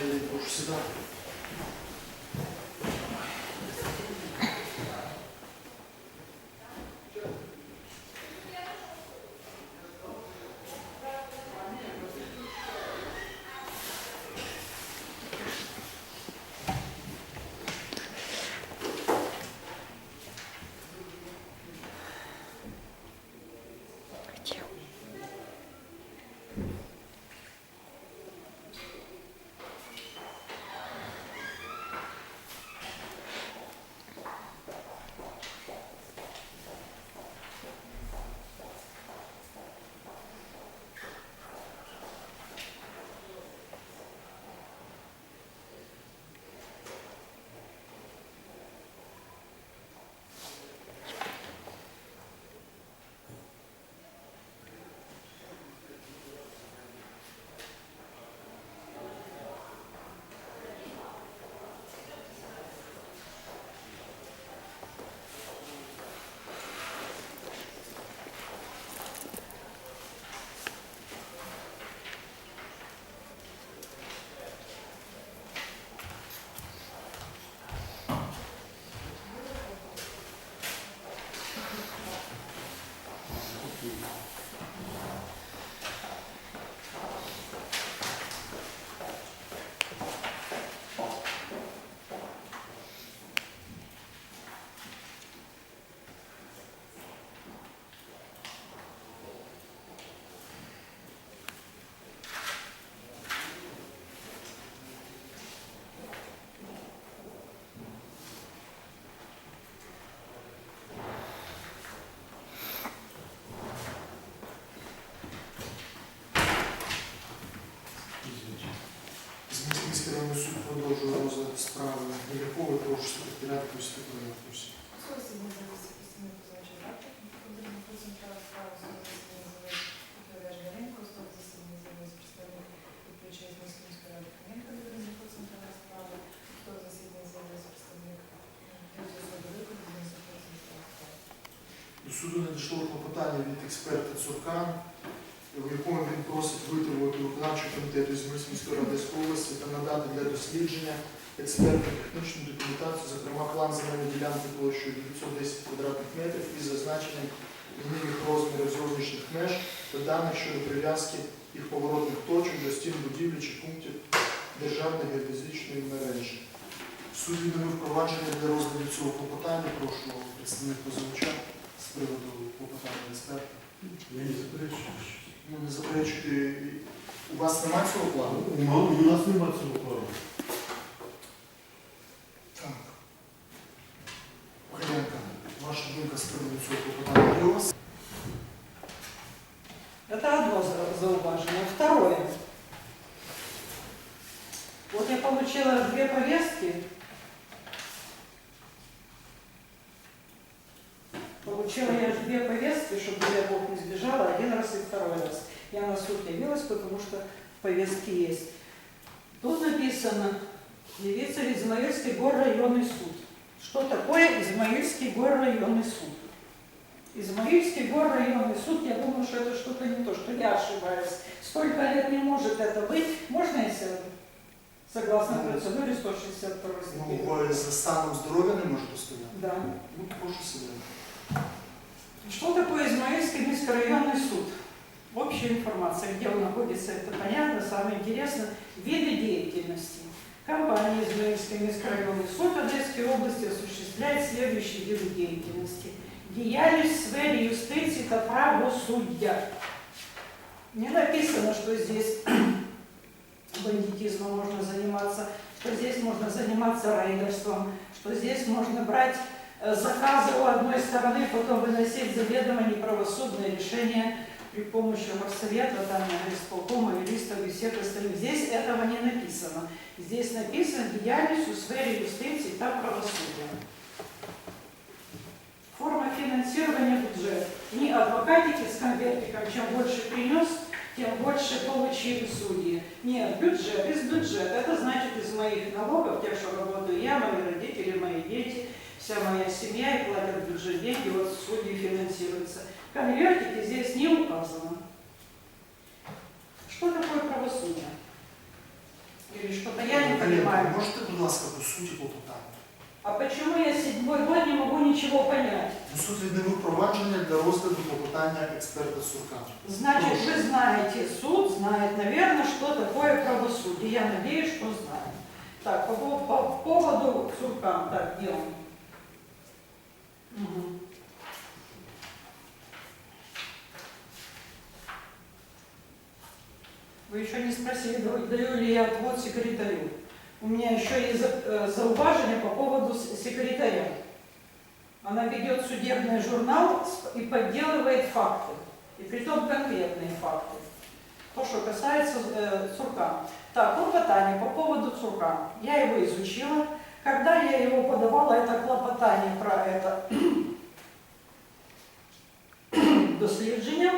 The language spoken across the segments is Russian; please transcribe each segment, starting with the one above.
Віталій, прошу суду надійшло клопотання від експерта Цуркан, в якому він просить витребувати виконавчого комітету з міської ради області та надати для дослідження експертну технічну документацію, зокрема план земельної ділянки площею 910 квадратних метрів із зазначенням лінійних розмірів зовнішніх меж та даних щодо прив'язки їх поворотних точок до стін будівлі чи пунктів державної геодезичної мережі. Суд відновив впровадження для розгляду цього клопотання. Прошу представник позивача з приводу клопотання експерта. Я не заперечую. Ну, не заперечуйте, у вас немає цього плану? Ну, У нас нема цього плану. Так. Ваша думка з приводу цього є у вас? Это одно за- зауважение. Второе. Вот я получила две повестки. Получила я две повестки, чтобы я Бог не сбежала, один раз и второй раз. Я на суд явилась, потому что повестки есть. Тут написано явиться в Измаильский горрайонный суд. Что такое Измаильский горрайонный суд? Измаильский горрайонный суд, я думаю, что это что-то не то, что я ошибаюсь. Столько лет не может это быть. Можно я сяду? Согласно процедуре 162 Ну, статьи. ви за станом здоров'я не можете стояти? Да. Ну, прошу себе. Что такое Измаильский міськрайонный суд? Общая информация, где он находится, это понятно. Самое интересное, виды деятельности. Компания Измаильский міськрайонный суд Одесской области осуществляет следующие виды деятельности. Діяльність в сфері юстиції та правосуддя. Не написано, что здесь бандитизмом можно заниматься, что здесь можно заниматься рейдерством, что здесь можно брать э, заказы у одной стороны, потом выносить заведомо неправосудное решение при помощи горсовета, там, исполкома, юристов и всех остальных. Здесь этого не написано. Здесь написано деятельность в сфере юстиции и правосудия. Форма финансирования бюджета. Не адвокатики с конвертиком, чем больше принес, тем больше получили судьи. Нет, бюджет, из бюджета. Это значит из моих налогов, тех, что работаю я, мои родители, мои дети, вся моя семья, и платят бюджет деньги, вот судьи финансируются. Конвертики здесь не указано. Что такое правосудие? Или что-то я не понимаю. можете, будь ласка, по суті клопотання? А почему я седьмой год не могу ничего понять? Ну, Суд відновив провадження для розгляду клопотання експерта Суркана. Значит, вы знаете, суд знает, наверное, что такое правосудие. Я надеюсь, что знает. Так, по, пов- по поводу Суркан, так, где он? Вы еще не спросили, даю ли я отвод секретарю. У меня еще есть э, зауважение по поводу секретаря. Она ведет судебный журнал и подделывает факты. И притом конкретные факты. То, что касается э, Цуркана. Так, клопотание по поводу Цуркана. Я его изучила. Когда я его подавала, это клопотание про это дослідження,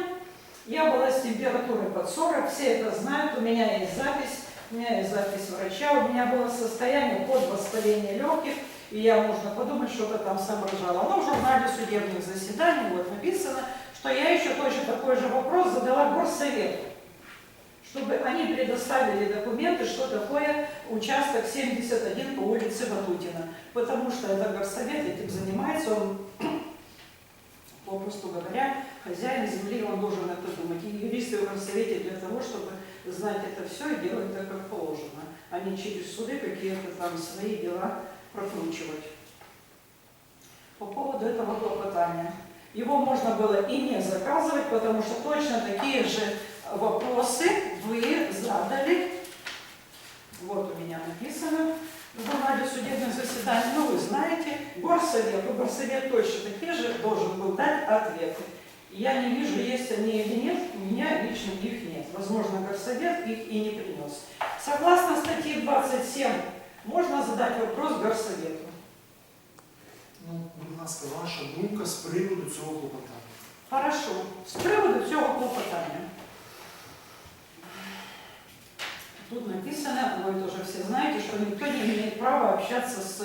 я была с температурой под 40, все это знают, у меня есть запись, у меня есть запись врача, у меня было состояние под воспаление легких, и я, можно подумать, что-то там соображала. Но в журнале судебных заседаний вот написано, что я еще точно такой же вопрос задала горсовету, чтобы они предоставили документы, что такое участок 71 по улице Ватутина. Потому что это горсовет этим занимается, он, попросту говоря, хозяин земли, он должен это думать. И юристы в горсовете для того, чтобы знать это все и делать так, как положено, а не через суды какие-то там свои дела прокручивать. По поводу этого клопотания. Его можно было и не заказывать, потому что точно такие же вопросы вы задали. Вот у меня написано в журнале судебных заседаний. Ну, вы знаете, горсовет, у горсовет точно такие же должен был дать ответы. Я не вижу, есть они или нет, у меня лично их нет. Возможно, горсовет их и не принес. Согласно статье 27, можно задать вопрос горсовету. Ну, будь ласка, ваша думка з приводу цього клопотання. Хорошо. З приводу цього клопотання. Тут написано, вы тоже все знаете, что никто не имеет права общаться с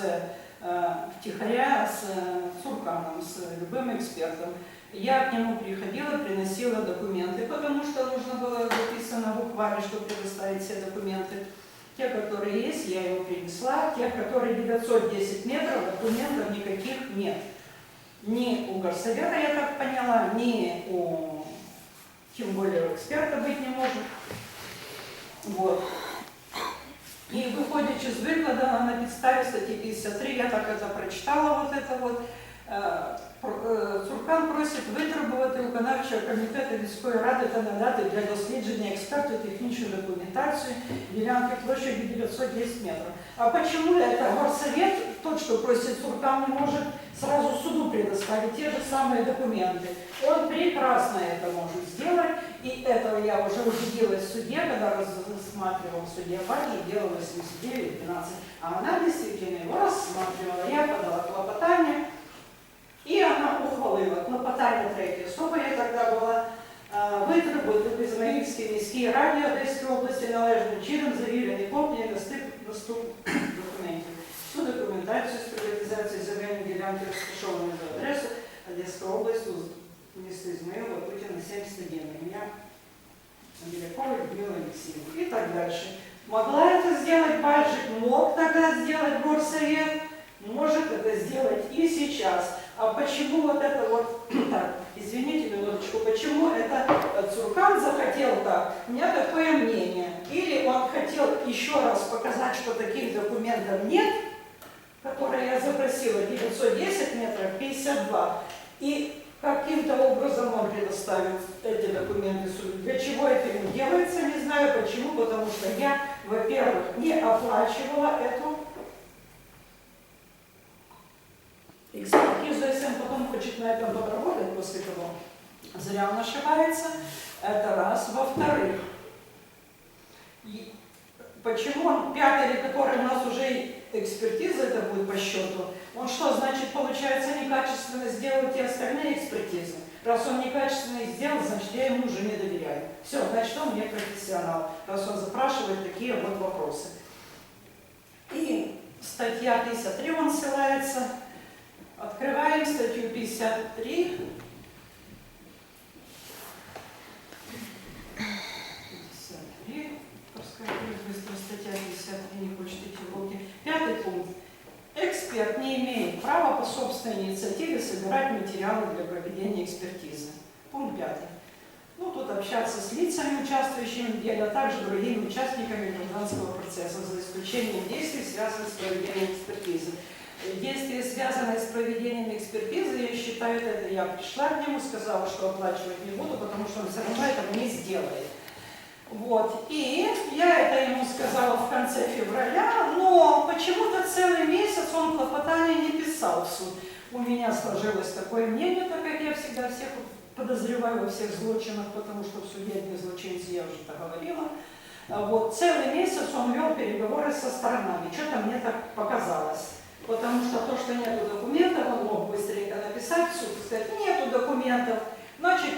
э, втихаря с э, Цурканом, с любым экспертом. Я к нему приходила, приносила документы, потому что нужно было записано ухвале, чтобы предоставить все документы. Те, которые есть, я его принесла. Те, которые 910 метров, документов никаких нет. Ни у горсовета, я так поняла, ни у, тем более у эксперта быть не может. Вот. И выходячи з викладу на підставі статті 53, я так это прочитала, вот это вот, е, про- е, Цуркан просить витребувати у виконавчого комітету міської ради та надати для дослідження експерту технічну документацію ділянки площадью 910 метров. А почему это горсовет, тот, что просит Цуркан, не может сразу суду предоставить те же самые документы? Он прекрасно это может сделать, и этого я уже убедилась в суде, когда рассматривал в суде Баджи, дело 89-12. А она действительно его рассматривала. Я подала клопотание, и она ухвалила. Клопотание третье. Особо я тогда була е, витребувати в Ізмаїльській міській раді Одеської області належним чином завірені копії доступних документів. Всю документацію з приватизації земельної ділянки розташованої за адресу Одеська область, місто Ізмаїл, Ватутіна, 71. Ім'я Белякова Людмила Алексеевна и так дальше. Могла это сделать Баджик, мог тогда сделать горсовет, может это сделать и сейчас. А почему вот это вот, так, извините минуточку, почему это э, Цуркан захотел так? У меня такое мнение. Или он хотел еще раз показать, что таких документов нет, которые я запросила, 910 метров, 52, и каким-то образом он предоставил эти документы суду. Для чего это ему делается, не знаю почему, потому что я, во-первых, не оплачивала эту экспертизу, если он потом хочет на этом подработать после того, зря он ошибается. Это раз. Во-вторых, почему он, пятый, который у нас уже экспертиза это будет по счету, он что, значит, получается, некачественно сделал те остальные экспертизы? Раз он некачественно их сделал, значит, я ему уже не доверяю. Все, значит, он не профессионал, раз он запрашивает такие вот вопросы. И статья 53 он ссылается. Открываем статью 53. 53, пускай будет быстро статья 53. Эксперт не имеет права по собственной инициативе собирать материалы для проведения экспертизы. Пункт пятый. Ну, тут общаться с лицами, участвующими в деле, а также другими участниками гражданского процесса, за исключением действий, связанных с проведением экспертизы. Действия, связанные с проведением экспертизы, я считаю, это я пришла к нему, сказала, что оплачивать не буду, потому что он все равно этого не сделает. Вот. И я это ему сказала в конце февраля, но почему-то целый месяц он клопотание не писал в суд. У меня сложилось такое мнение, так как я всегда всех подозреваю во всех злочинах, потому что в суде одни злочинцы, я уже это говорила. А Вот целый месяц он вел переговоры со сторонами. Что-то мне так показалось. Потому что то, что нету документов, он мог быстренько написать в суд, сказать, нету документов. Значит,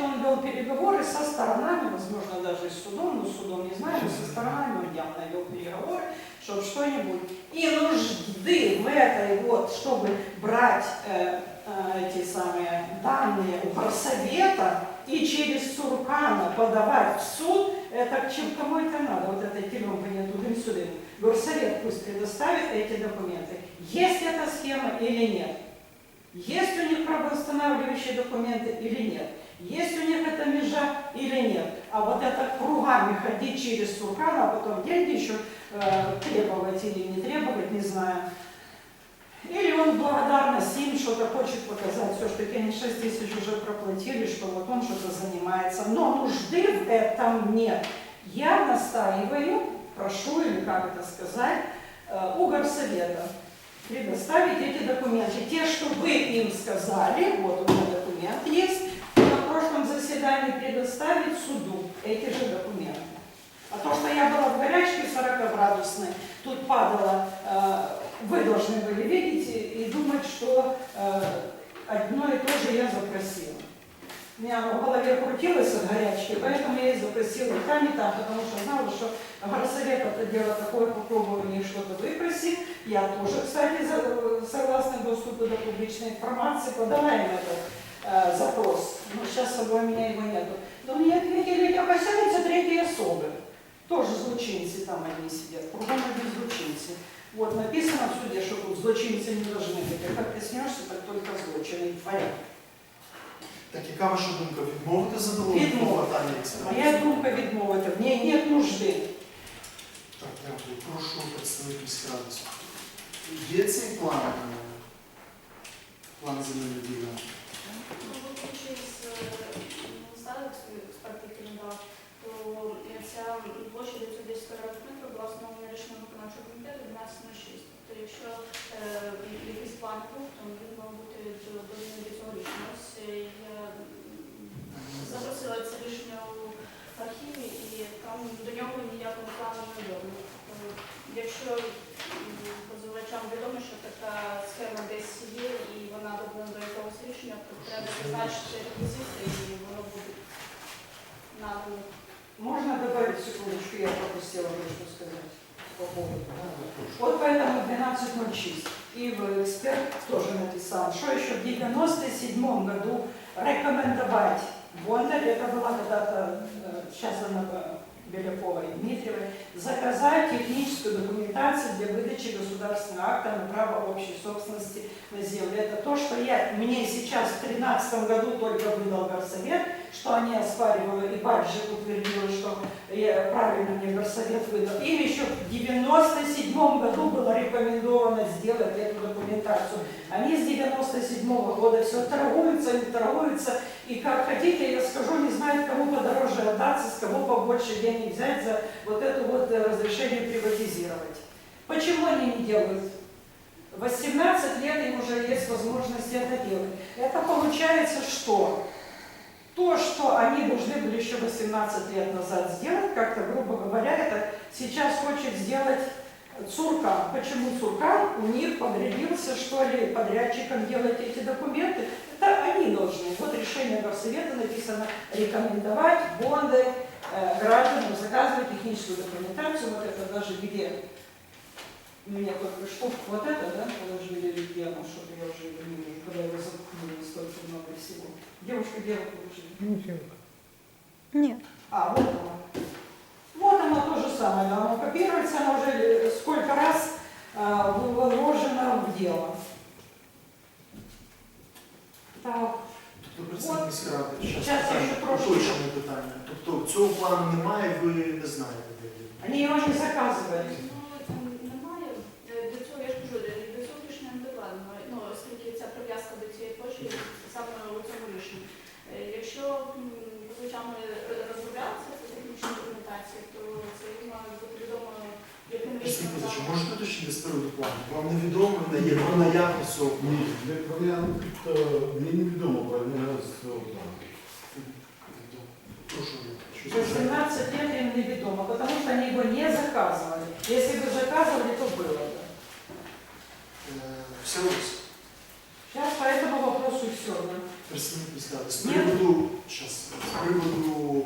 переговоры со сторонами, возможно, даже и с судом, но с судом не знаю, но со сторонами он явно вел переговоры, чтобы что-нибудь. И нужды в этой вот, чтобы брать э, э, эти самые данные у горсовета и через Суркана подавать в суд, это к чему кому это надо, вот этой туда и сюда. Горсовет пусть предоставит эти документы. Есть эта схема или нет? Есть у них правоустанавливающие документы или нет? Есть у них эта межа или нет? А вот это кругами ходить через Суркана, а потом деньги еще э, требовать или не требовать, не знаю. Или он благодарность им что-то хочет показать, все, что они 6 тысяч уже проплатили, что вот он что-то занимается. Но нужды в этом нет. Я настаиваю, прошу, или как это сказать, э, у горсовета предоставить эти документы. Те, что вы им сказали, вот у меня документ есть, заседании предоставить суду эти же документы. А то, что я была в горячке 40-градусной, тут падало, э, вы должны были видеть и, думать, что э, одно и то же я запросила. У меня в голове крутилось от горячки, поэтому я и запросила там, и там, потому что знала, что горсовет это дело такое, попробую них что-то выпросить. Я тоже, кстати, за- согласно доступу до публичной информации, подала им этот э, запрос. Но сейчас с собой у меня его нету. Но мне ответили, это касается третьей особы. Тоже злочинцы там одни сидят, кругом одни злочинцы. Вот написано в суде, что тут злочинцы не должны быть. А как коснешься, так только злочини творять. Так яка ваша думка? Відмовити задоволення Відмовити. клопотання експертів? Моя думка відмовити, в ній нет нужди. Так, дякую. Прошу представник міськради. Є цей план? е, План земельної ділянки? З старих експертів, надав, то ця площа 910 квадратних метрів була встановлена рішенням виконавчого комітету 1206. Тобто, якщо е, якийсь план був, то він мав бути 12.06. И в эксперт тоже написал, что еще в 97 году рекомендовать Бондарь, это была когда-то, э, сейчас она э, Белякова и Дмитриевой, заказать техническую документацию для выдачи государственного акта на право общей собственности на землю. Это то, что я, мне сейчас в 2013 году только выдал горсовет, что они оспаривали, и Баджи утвердила, что я, правильно мне горсовет выдал. Им еще в 97 году было рекомендовано сделать эту документацию. Они с 97 года все торгуются, не торгуются, и как хотите, я скажу, не знают, кому подороже отдаться, побольше денег взять за вот это вот э, разрешение приватизировать. Почему они не делают? 18 лет им уже есть возможность это делать. Это получается что? То, что они должны были еще 18 лет назад сделать, как-то, грубо говоря, это сейчас хочет сделать Цуркан. Почему Цуркан у них подрядился, что ли, подрядчиком делать эти документы? Это они должны. Вот решение Горсовета написано рекомендовать бонды Э, гражданам заказывать техническую документацию, вот это даже где у меня под прыжков вот это, да, положили или где оно, что-то я уже не когда его заткнули столько много всего. Девушка, где вы положили? Нет. А, вот она. Вот она то же самое, она копируется, она уже э, сколько раз э, было в дело. Так. Щас щас питання, уточнене питання. Тобто цього плану немає, ви не знаєте, де він? Они его не заказывали. Ну, там немає. Е, До цього я ж кажу, до цього рішення не докладено. Ну, оскільки ця прив'язка до цієї площі саме у цьому рішенні. Е, Якщо, звичайно, розробляється ця технічна документація, то це має бути відомо, яким рішенням. можете уточнити з приводу плану? Вам невідомо є про наявність цього Ні, плану? для кров'ян е, мені невідомо про нього з цього плану. Прошу, щось За сказати. 17 лет им неведомо, потому что они его не заказывали. Если бы заказывали, то было бы. Е, Все ось. Сейчас по этому вопросу все. Да? Представник міської ради. З Ні. приводу, щас, з приводу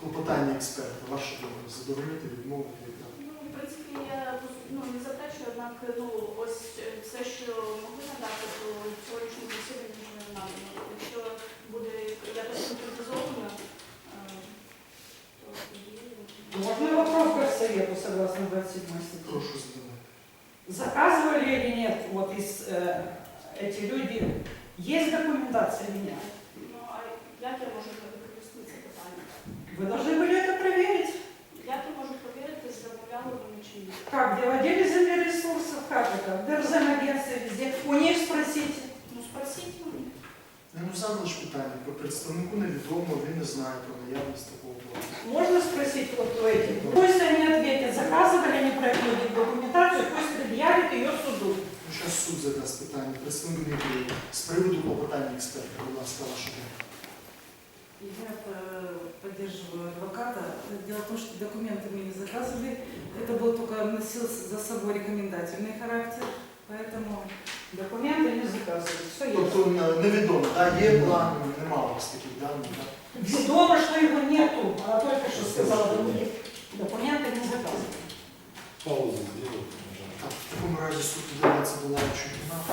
клопотання експерта, ваша думка, задовольнити, відмовити і так. Ну, в принципі, я ну, не заперечую, однак ну, ось е, все, що могли надати, то сьогоднішньому засіданні вже не надано. Якщо буде якось конкретизовано, е, то тоді... Можно вопрос к совету согласно 27 статье? Прошу задавати. Заказывали или нет, вот из, э, эти люди, есть документация или нет? Ну, а як я можу відповісти це питання? Вы должны ну задали ж питання, про представнику невідомо, він не знає про наявність такого плану. Можно спросить вот у этих? Пусть они ответят, заказывали они проектную документацию, пусть предъявят ее суду. Ну, зараз суд задасть питання, представник не буде. З приводу клопотання експерта, будь ласка, ваша думка. Я э, поддерживаю адвоката. Дело в том, что документы мы не заказывали. Это был только носил за собой рекомендательный характер. Поэтому Документы не заказывали, все есть. Тобто не- невідомо, да, є план, нема у вас таких даних, так? Ведомо, что его нету, она только что сказала, других документы не заказывали. Паузу зробити. Так, в такому разі суд видається до лавчої кімнати.